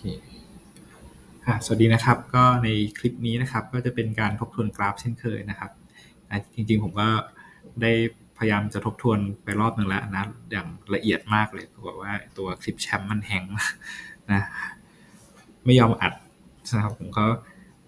เคค่ะสวัสดีนะครับ ก็ในคลิปนี้นะครับ ก็จะเป็นการทบทวนกราฟเช่นเคยนะครับจริงๆผมก็ได้พยายามจะทบทวนไปรอบหนึ่งแล้วนะ อย่างละเอียดมากเลยบอกว่าตัวคลิปแชมป์มันแหงนะไม่ยอมอัดนะครับผมก็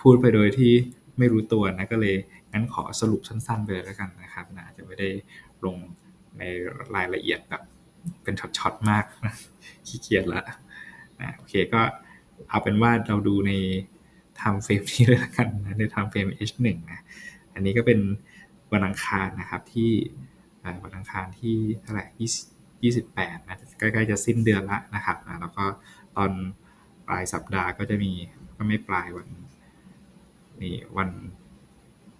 พูดไปโดยที่ไม่รู้ตัวนะก็เลยงั้นขอสรุปสั้นๆไปเลยแล้วกันนะครับนะจะไม่ได้ลงในรายละเอียดแบบเป็นช็อตๆมากขี้เกียจแล้ว นะโอเคก็เอาเป็นว่าเราดูใน time frame นี้เลยละกันนะใน time frame H1 นะอันนี้ก็เป็นวันอังคารนะครับที่วันอังคารที่เท่าไหร่28นะใกล้ๆจะสิ้นเดือนละนะครับนะแล้วก็ตอนปลายสัปดาห์ก็จะมีก็ไม่ปลายวันนี่วัน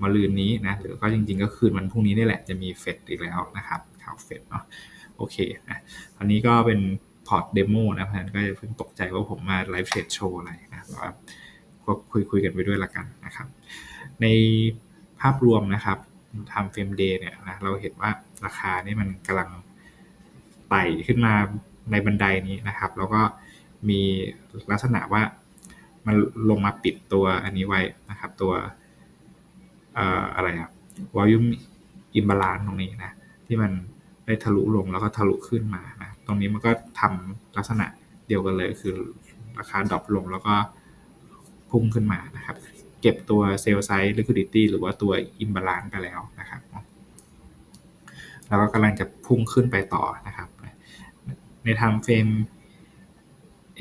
มะรืนนี้นะหรือก็จริงๆ ก็คืนวันพรุ่งนี้นี่แหละจะมีเฟดอีกแล้วนะครับข่าวเฟดเนาะโอเคนะอันนี้ก็เป็น พอร์ตเดโมนะพันก็จะเพิ่งตกใจว่าผมมาไลฟ์เทรดโชว์อะไรนะแต่ว่าก็คุยคุยกันไปด้วยละกันนะครับ ในภาพรวมนะครับทำเฟรมเดย์เนี่ยนะเราเห็นว่าราคานี่มันกำลังไต่ขึ้นมาในบันไดนี้นะครับ แล้วก็มีลักษณะว่ามันลงมาปิดตัวอันนี้ไว้นะครับ ตัวอะไรอะ volume imbalance ตรงนี้นะ ที่มันได้ทะลุลงแล้วก็ทะลุขึ้นมานะ ตรงนี้มันก็ทำลักษณะเดียวกันเลย คือราคาดรอปลงแล้วก็พุ่งขึ้นมานะครับ เก็บตัวเซลล์ไซส์ liquidity หรือว่าตัว imbalance ไปแล้วนะครับ แล้วก็กำลังจะพุ่งขึ้นไปต่อนะครับ ในทำเฟรม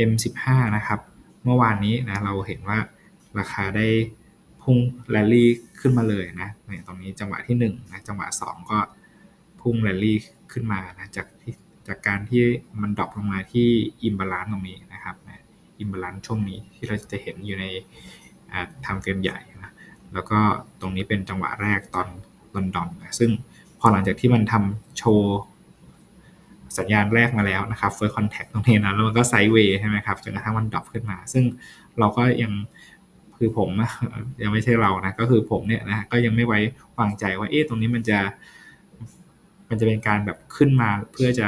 M15 นะครับ เมื่อวานนี้นะเราเห็นว่าราคาได้พุ่งแรลลี่ขึ้นมาเลยนะตรงนี้จังหวะที่1นะจังหวะ 2 ก็พุ่งแรลลี่ขึ้นมานะจากที่ จากการที่มันดรอปลงมาที่อิมบาลานซ์ตรงนี้นะครับอิมบาลานซ์ช่วงนี้ที่เราจะเห็นอยู่ในทำเฟรมใหญ่นะแล้วก็ตรงนี้เป็นจังหวะแรกตอนลอนดอนนะซึ่งพอหลังจากที่มันทำโชว์สัญญาณแรกมาแล้วนะครับ first contact ตรงนี้นะแล้วมันก็ไซด์เวย์ใช่ไหมครับจนกระทั่งมันดรอปขึ้นมา ซึ่งเราก็ยังคือผมยังไม่ใช่เรานะก็คือผมเนี่ยนะก็ยังไม่ไว้วางใจว่าเอ๊ะตรงนี้มันจะ มันจะเป็นการแบบขึ้นมาเพื่อจะ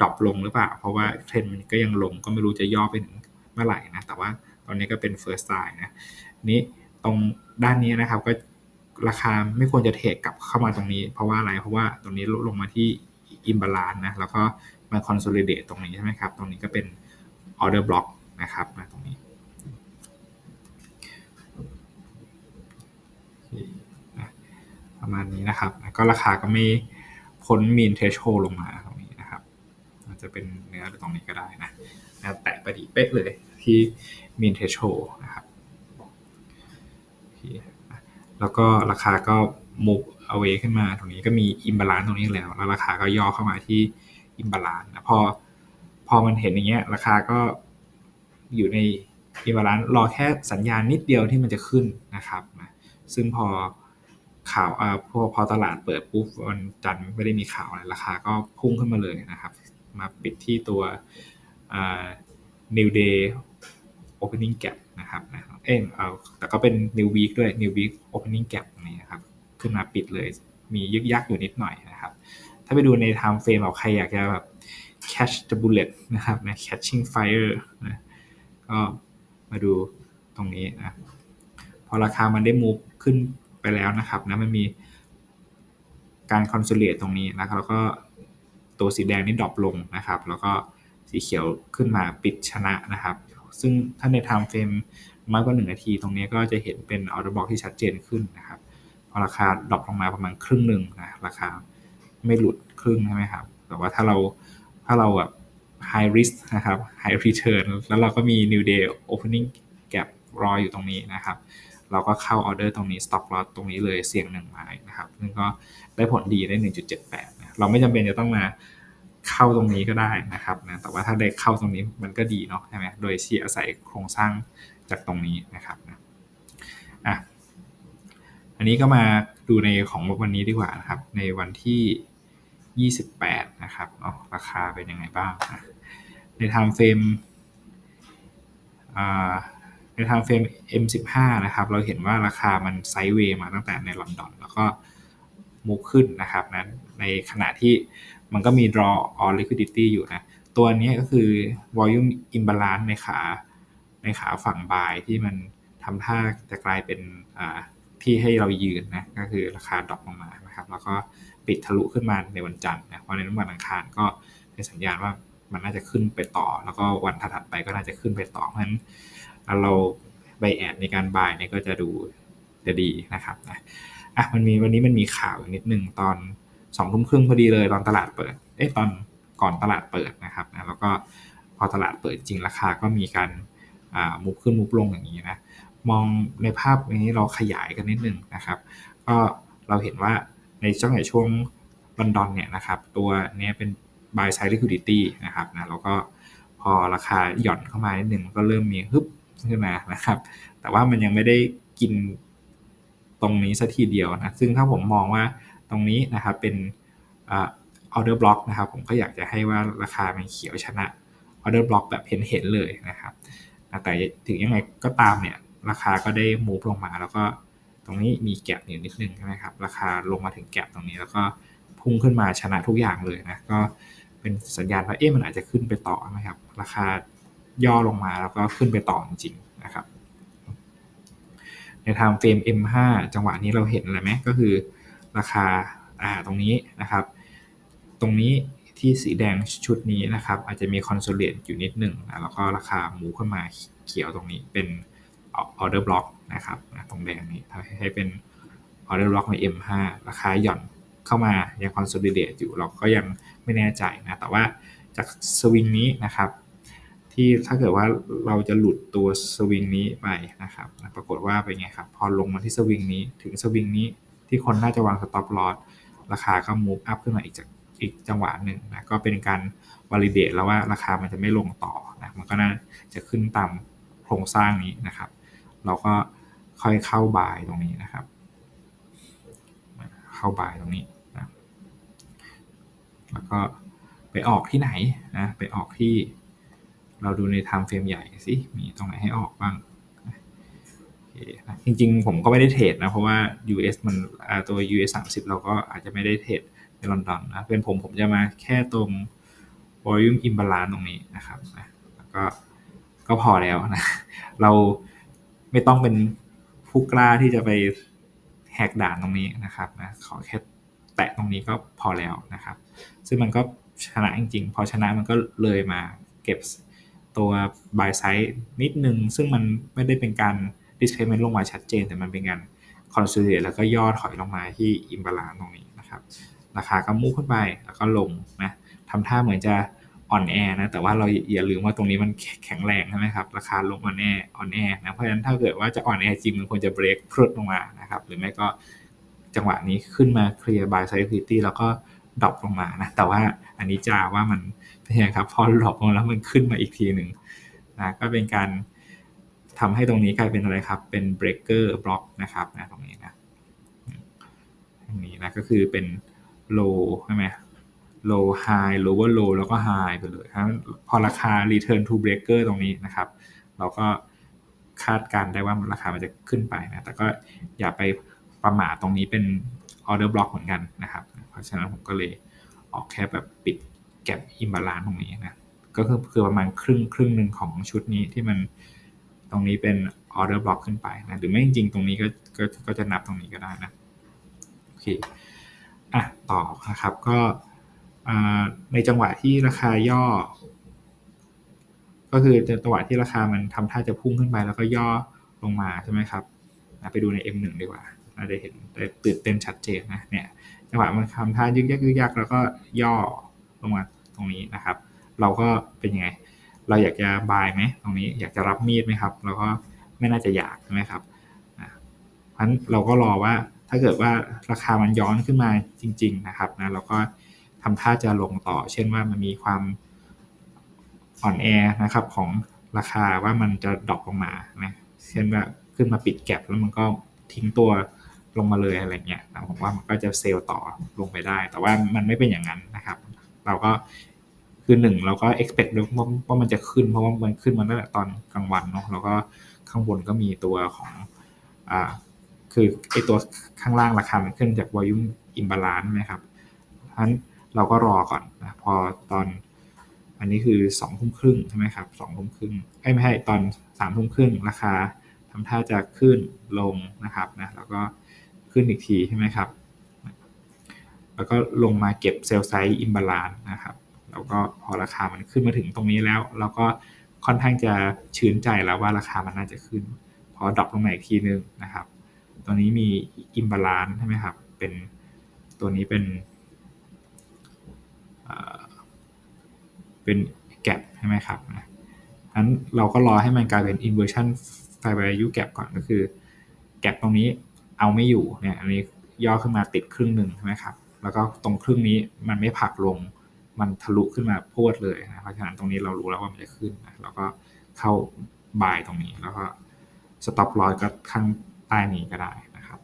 ดรอปลงหรือเปล่า เพราะว่าเทรนด์มันก็ยังลงก็ไม่รู้จะย่อไปถึงเมื่อไหร่นะ แต่ว่าตอนนี้ก็เป็น first sign นะ นี้ตรงด้านนี้นะครับก็ราคาไม่ควรจะเทรดกลับเข้ามาตรงนี้ เพราะว่าอะไร เพราะว่าตรงนี้ลงมาที่ imbalance นะ แล้วก็มา consolidate ตรงนี้ใช่ไหมครับ ตรงนี้ก็เป็น order block นะครับนะตรงนี้ประมาณนี้นะครับ ก็ราคาก็ไม่พ้นมีนเทชโ o ลงมาตรงนี้นะครับ อาจจะเป็นเนื้อตรงนี้ก็ได้นะแตะไปดีเป๊ะเลยที่มีนเทชโ o นะครับแล้วก็ราคาก็มุกเอาไว้ขึ้นมาตรงนี้ก็มีอิมบาลานซ์ตรงนี้แล้ว แล้วราคาก็ย่อเข้ามาที่อิมบาลานซ์นะพอพอมันเห็นอย่างเงี้ย ราคาก็อยู่ในอิมบาลานซ์รอแค่สัญญาณนิดเดียวที่มันจะขึ้นนะครับนะซึ่งพอข่าวอ่าพอพอตลาดเปิดปุ๊บวันจันทร์ไม่ได้มีข่าวอะไรราคาก็พุ่งขึ้นมาเลยนะครับ มาปิดที่ตัว new day opening gap นะครับนะเอ้เอาแต่ก็เป็น new week ด้วย new week opening gap นี่นะครับ ขึ้นมาปิดเลย มียึกยักอยู่นิดหน่อยนะครับ ถ้าไปดูใน time frame เราใครอยากจะแบบ catch the bullet นะครับนะ catching fire นะก็มาดูตรงนี้นะพอราคามันได้ move ขึ้นไปแล้วนะครับนะมันมีการคอนโซลเลตตรงนี้นะครับแล้วก็ ตัวสีแดงนี่ดรอปลงนะครับ แล้วก็สีเขียวขึ้นมาปิดชนะนะครับ ซึ่งถ้าใน time frame มากกว่า 1 นาที ตรงนี้ก็จะเห็นเป็นออเดอร์บอกที่ชัดเจนขึ้นนะครับพอราคาดรอปลงมาประมาณครึ่งหนึ่งนะราคาไม่หลุดครึ่งใช่ไหมครับ แต่ว่าถ้าเราถ้าเราแบบ high risk นะครับ high return แล้วเราก็มี new day opening gap รออยู่ตรงนี้นะครับ เราก็เข้าออเดอร์ตรงนี้ stop loss ตรงนี้เลยเสี่ยงหนึ่งไม้นะครับซึ่งก็ได้ผลดีได้ 1.78นะเราไม่จำเป็นจะต้องมาเข้าตรงนี้ก็ได้นะครับนะแต่ว่าถ้าได้เข้าตรงนี้มันก็ดีเนาะใช่ไหมโดยที่อาศัยโครงสร้างจากตรงนี้นะครับนะอะอันนี้ก็มาดูในของวันนี้ดีกว่านะครับ ในวันที่ 28 นะครับเนาะราคาเป็นยังไงบ้างนะใน time frame อ่า ในทางเฟรม M15 นะครับ เราเห็นว่าราคามันไซด์เวย์มาตั้งแต่ในลอนดอน แล้วก็มุกขึ้นนะครับนะในขณะที่มันก็มี draw on liquidity อยู่นะ ตัวนี้ก็คือ volume imbalance ในขา ในขาฝั่งบายที่มันทำท่าจะกลายเป็นที่ให้เรายืนนะ ก็คือราคาดรอปลงมานะครับ แล้วก็ปิดทะลุขึ้นมาในวันจันทร์นะเพราะในวันอังคารก็เป็นสัญญาณว่ามันน่าจะขึ้นไปต่อ แล้วก็วันถัดไปก็น่าจะขึ้นไปต่อเพราะฉะนั้น เราใบแอดในการบายเนี่ยก็จะดูจะดีนะครับนะอะมันมีวันนี้มันมีข่าวนิดนึงตอนสองทุ่มครึ่งพอดีเลยตอนตลาดเปิด เอ๊ะตอนก่อนตลาดเปิดนะครับนะแล้วก็พอตลาดเปิดจริงราคาก็มีการมุกขึ้นมุกลงอย่างนี้นะมองในภาพนี้เราขยายกันนิดนึงนะครับ ก็เราเห็นว่าในช่วงในช่วงลอนดอนเนี่ยนะครับตัวนี้เป็น buy side liquidity นะครับนะแล้วก็พอราคาหย่อนเข้ามานิดนึงก็เริ่มมีฮึบ ขึ้นมานะครับ แต่ว่ามันยังไม่ได้กินตรงนี้สัทีเดียวนะ ซึ่งถ้าผมมองว่าตรงนี้นะครับเป็นออเดอร์บล็อกนะครับ ผมก็อยากจะให้ว่าราคามันเขียวชนะออเดอร์บล็อกแบบเห็นเห็นเลยนะครับ แต่ถึงยังไงก็ตามเนี่ยราคาก็ได้มูฟลงมา แล้วก็ตรงนี้มีแกลบอยู่นิดนึงใช่ไหมครับ ราคาลงมาถึงแกลบตรงนี้แล้วก็พุ่งขึ้นมาชนะทุกอย่างเลยนะ ก็เป็นสัญญาณว่าเอ๊ะมันอาจจะขึ้นไปต่อนะครับ ราคา ย่อลงมาแล้วก็ขึ้นไปต่อจริงๆนะครับ ในทางเฟรม M5 จังหวะนี้เราเห็นอะไรไหมก็คือราคาอ่าตรงนี้นะครับ ตรงนี้ที่สีแดงชุดนี้นะครับ อาจจะมีคอนโซลเลตอยู่นิดหนึ่งนะแล้วก็ราคาหมูขึ้นมาเขียวตรงนี้เป็นออเดอร์บล็อกนะครับตรงแดงนี้ให้เป็นออเดอร์บล็อกใน M5 ราคาหย่อนเข้ามายังคอนโซลเลตอยู่เราก็ยังไม่แน่ใจนะแต่ว่าจากสวิงนี้นะครับ ที่ถ้าเกิดว่าเราจะหลุดตัวสวิงนี้ไปนะครับปรากฏว่าเป็นไงครับพอลงมาที่สวิงนี้ถึงสวิงนี้ที่คนน่าจะวางสต็อปลอสราคาก็มูฟอัพขึ้นมาอีกจากอีกจังหวะหนึ่งนะก็เป็นการวอลิเดตแล้วว่าราคามันจะไม่ลงต่อนะมันก็น่าจะขึ้นตามโครงสร้างนี้นะครับ เราก็ค่อยเข้าบายตรงนี้นะครับ เข้าบายตรงนี้นะแล้วก็ไปออกที่ไหนนะไปออกที่ เราดูในไทม์เฟรมใหญ่สิมีตรงไหนให้ออกบ้างจริงๆ ผมก็ไม่ได้เทรดนะ เพราะว่า US มันตัว US 30 เราก็อาจจะไม่ได้เทรดในลอนดอนนะ เป็นผมผมจะมาแค่ตรง volume imbalance ตรงนี้นะครับนะแล้วก็ก็พอแล้วนะ เราไม่ต้องเป็นผู้กล้าที่จะไปแหกด่านตรงนี้นะครับนะขอแค่แตะตรงนี้ก็พอแล้วนะครับ ซึ่งมันก็ชนะจริงๆ พอชนะมันก็เลยมาเก็บ ตัว buy side นิดนึง ซึ่งมันไม่ได้เป็นการ displacement ลงมาชัดเจน แต่มันเป็นการ consolidate แล้วก็ย่อถอยลงมาที่ imbalance ตรงนี้นะครับ ราคาก็มุ่งขึ้นไปแล้วก็ลงนะทำท่าเหมือนจะอ่อนแอนะ แต่ว่าเราอย่าลืมว่าตรงนี้มันแข็งแรงใช่ไหมครับ ราคาลงอ่อนแออ่อนแอนะ เพราะฉะนั้นถ้าเกิดว่าจะอ่อนแอจริงมันควรจะเบรกพรุดลงมานะครับ หรือไม่ก็จังหวะนี้ขึ้นมาเคลียร์ buy side liquidity แล้วก็ ดรอปลงมานะแต่ว่าอันนี้จะว่ามันเป็นไงครับพอดรอปลงแล้วมันขึ้นมาอีกทีหนึ่งนะก็เป็นการทำให้ตรงนี้กลายเป็นอะไรครับ เป็น breaker block นะครับนะตรงนี้นะตรงนี้นะก็คือเป็น low ใช่ไหม low high lower low แล้วก็ high ไปเลยพอราคา return to breaker ตรงนี้นะครับ เราก็คาดการได้ว่าราคามันจะขึ้นไปนะ แต่ก็อย่าไปประมาทตรงนี้เป็น order block เหมือนกันนะครับ ราะฉะนั้นผมก็เลยออกแค่แบบปิดแก็บอิมบาลานตรงนี้นะก็คือคือประมาณครึ่งครึ่งหนึ่งของชุดนี้ที่มันตรงนี้เป็นออเดอร์บล็อกขึ้นไปนะหรือไม่จริงๆตรงนี้ก็ก็ก็จะนับตรงนี้ก็ได้นะโอเคอะต่อนะครับก็ในจังหวะที่ราคาย่อ ก็คือจังหวะที่ราคามันทำท่าจะพุ่งขึ้นไปแล้วก็ย่อลงมาใช่ไหมครับไปดูใน M1 ดีกว่าเราจะเห็นได้ตื่นเต้นชัดเจนนะเนี่ย จังหวะมันทำท่ายึกยักยึกยักแล้วก็ย่อลงมาตรงนี้นะครับ เราก็เป็นยังไง เราอยากจะบายไหมตรงนี้อยากจะรับมีดไหมครับ เราก็ไม่น่าจะอยากใช่ไหมครับเพราะฉะนั้นเราก็รอว่าถ้าเกิดว่าราคามันย้อนขึ้นมาจริง ๆนะครับนะเราก็ทำท่าจะลงต่อ เช่นว่ามันมีความอ่อนแอนะครับของราคาว่ามันจะดรอปลงมานะเช่นว่าขึ้นมาปิดแก็บแล้วมันก็ทิ้งตัว ลงมาเลยอะไรเงี้ยผมว่ามันก็จะเซลล์ต่อลงไปได้ แต่ว่ามันไม่เป็นอย่างนั้นนะครับ เราก็คือหนึ่งเราก็ expect ด้วยว่ามันจะขึ้นเพราะว่ามันขึ้นมาตั้งแต่ตอนกลางวันเนาะแล้วก็ข้างบนก็มีตัวของอ่าคือไอตัวข้างล่างราคามันขึ้นจาก volume imbalance นะครับเพราะฉะนั้นเราก็รอก่อนนะพอตอนอันนี้คือ2องทุ่มครึ่งใช่ไหมครับสองทุ่มครึ่งไม่ใช่ตอน3ามทุ่มครึ่งราคาทำท่าจะขึ้นลงนะครับนะแล้วก็ ขึ้นอีกทีใช่ไหมครับ แล้วก็ลงมาเก็บเซลล์ไซส์อิมบาลานนะครับ แล้วก็พอราคามันขึ้นมาถึงตรงนี้แล้ว เราก็ค่อนข้างจะชื่นใจแล้วว่าราคามันน่าจะขึ้น พอดรอปลงมาอีกทีนึงนะครับ ตัวนี้มีอิมบาลานใช่ไหมครับ เป็นตัวนี้เป็นเป็นแกลบใช่ไหมครับนะนั้นเราก็รอให้มันกลายเป็น inversion fair value gap ก่อนก็คือ แกลบตรงนี้ เอาไม่อยู่เนี่ยอันนี้ย่อขึ้นมาติดครึ่งหนึ่งใช่ไหมครับแล้วก็ตรงครึ่งนี้มันไม่ผักลงมันทะลุขึ้นมาพวดเลยนะเพราะฉะนั้นตรงนี้เรารู้แล้วว่ามันจะขึ้นนะเราก็เข้าบายตรงนี้แล้วก็สต็อปลอยก็ข้างใต้นี้ก็ได้นะครับ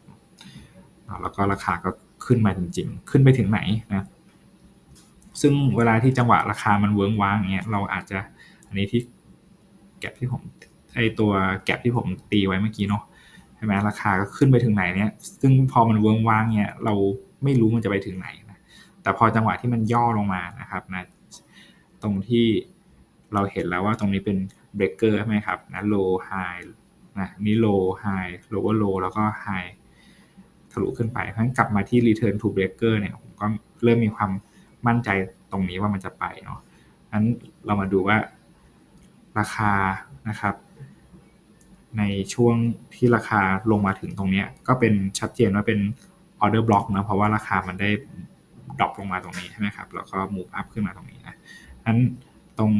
แล้วก็ราคาก็ขึ้นมาจริง ๆ ขึ้นไปถึงไหนนะซึ่งเวลาที่จังหวะราคามันเวิ้งว้างเงี้ยเราอาจจะอันนี้ที่แก็บที่ผมไอตัวแก็บที่ผมตีไว้เมื่อกี้เนาะ ช่ไหมราคาก็ขึ้นไปถึงไหนเนี่ย ซึ่งพอมันเวิ้งว้างเนี่ย เราไม่รู้มันจะไปถึงไหนนะ แต่พอจังหวะที่มันย่อลงมานะครับนะ ตรงที่เราเห็นแล้วว่าตรงนี้เป็นเบรกเกอร์ใช่ไหมครับนะ low high นะนี่ low high lower low แล้วก็ high ทะลุขึ้นไป เพราะฉะนั้นกลับมาที่ return to breaker เนี่ย ผมก็เริ่มมีความมั่นใจตรงนี้ว่ามันจะไปเนาะนั้นเรามาดูว่าราคานะครับ ในช่วงที่ราคาลงมาถึงตรงนี้ก็เป็นชัดเจนว่าเป็น order block นะเพราะว่าราคามันได้ดรอปลงมาตรงนี้ใช่ไหมครับแล้วก็ move up ขึ้นมาตรงนี้นะนั้นตรง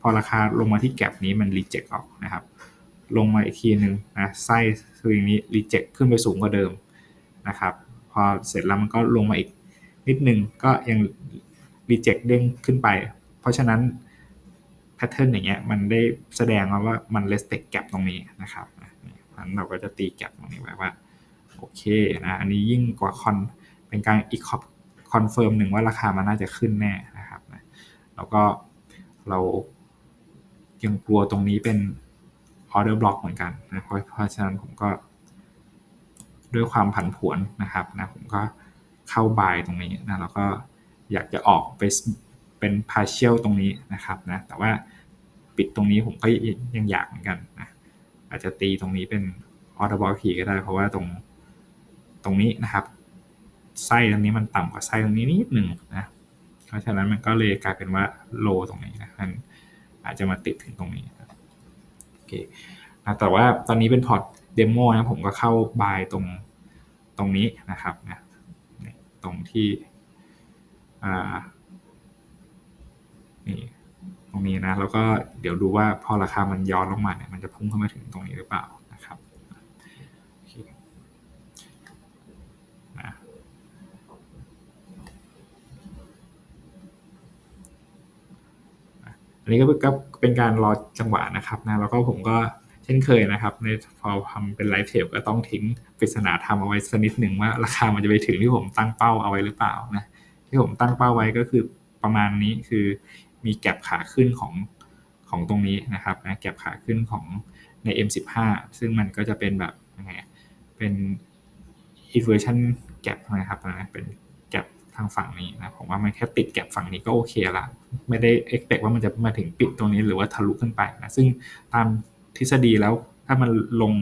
พอราคาลงมาที่แกลบนี้มัน reject ออกนะครับ ลงมาอีกทีหนึ่งนะไส้สวิงนี้ reject ขึ้นไปสูงกว่าเดิมนะครับ พอเสร็จแล้วมันก็ลงมาอีกนิดนึงก็ยัง reject เด้งขึ้นไป เพราะฉะนั้น ทเทิร์นอย่างเงี้ยมันได้แสดงว่ามัน respect gap ตรงนี้นะครับนั้นเราก็จะตี gap ตรงนี้ไว้ว่าโอเคนะอันนี้ยิ่งกว่าคอนเป็นการอีกคอนเฟิร์มหนึ่งว่าราคามันน่าจะขึ้นแน่นะครับนะแล้วก็เรายังกลัวตรงนี้เป็น order block เหมือนกันนะเพราะเพราะฉะนั้นผมก็ ด้วยความผันผวนนะครับนะผมก็เข้าบายตรงนี้นะแล้วก็อยากจะออกไปเป็น partial ตรงนี้นะครับนะแต่ว่า ปิดตรงนี้ผมก็ยังอยากเหมือนกันนะอาจจะตีตรงนี้เป็น order block ทีก็ได้ เพราะว่าตรงตรงนี้นะครับไส้ตรงนี้มันต่ำกว่าไส้ตรงนี้นิดหนึ่งนะเพราะฉะนั้นมันก็เลยกลายเป็นว่าโลตรงนี้นะมันอาจจะมาติดถึงตรงนี้โอเคนะแต่ว่าตอนนี้เป็นพอร์ตเดโมนะผมก็เข้าบายตรงตรงนี้นะครับนะตรงที่นี่ รงนี้นะแล้วก็เดี๋ยวดูว่าพอราคามันย้อนลงมาเนี่ยมันจะพุ่งเข้ามาถึงตรงนี้หรือเปล่านะครับนะอันนี้ก็เป็นการรอจังหวะนะครับนะแล้วก็ผมก็เช่นเคยนะครับในพอทำเป็นไลฟ์เทปก็ต้องทิ้งปริศนาธรรมเอาไว้สักนิดหนึ่งว่า ราคามันจะไปถึงที่ผมตั้งเป้าเอาไว้หรือเปล่านะที่ผมตั้งเป้าไว้ก็คือประมาณนี้คือ มีแก็บขาขึ้นของของตรงนี้นะครับนะแก็บขาขึ้นของใน M15 ซึ่งมันก็จะเป็นแบบยังไงเป็น inversion gap นะครับนะเป็นแก็บทางฝั่งนี้นะผมว่ามันแค่ติดแก็บฝั่งนี้ก็โอเคละไม่ได้ expect ว่ามันจะมาถึงปิดตรงนี้หรือว่าทะลุขึ้นไปนะซึ่งตามทฤษฎีแล้วถ้ามันลง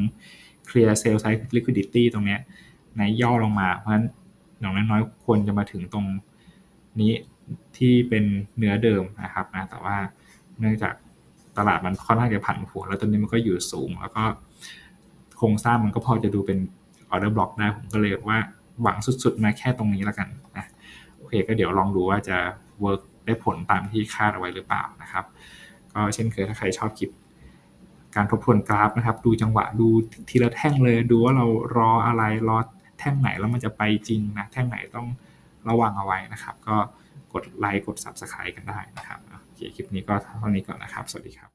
clear sell side liquidity ตรงนี้ในย่อลงมาเพราะฉะนั้นอย่างน้อยๆควรจะมาถึงตรงนี้ ที่เป็นเนื้อเดิมนะครับนะแต่ว่าเนื่องจากตลาดมันค่อนข้างจะผันผวนแล้วตอนนี้มันก็อยู่สูง แล้วก็โครงสร้างมันก็พอจะดูเป็นออเดอร์บล็อกได้ผมก็เลยว่าหวังสุดๆมาแค่ตรงนี้แล้วกันนะโอเคก็เดี๋ยวลองดูว่าจะเวิร์กได้ผลตามที่คาดเอาไว้หรือเปล่านะครับก็เช่นเคยถ้าใครชอบคลิปการทบทวนกราฟนะครับ ดูจังหวะดูทีละแท่งเลย ดูว่าเรารออะไรรอแท่งไหนแล้วมันจะไปจริงนะแท่งไหนต้องระวังเอาไว้นะครับ ก็ กดไลค์กด Subscribe กันได้นะครับโอเคคลิปนี้ก็เท่านี้ก่อนนะครับ สวัสดีครับ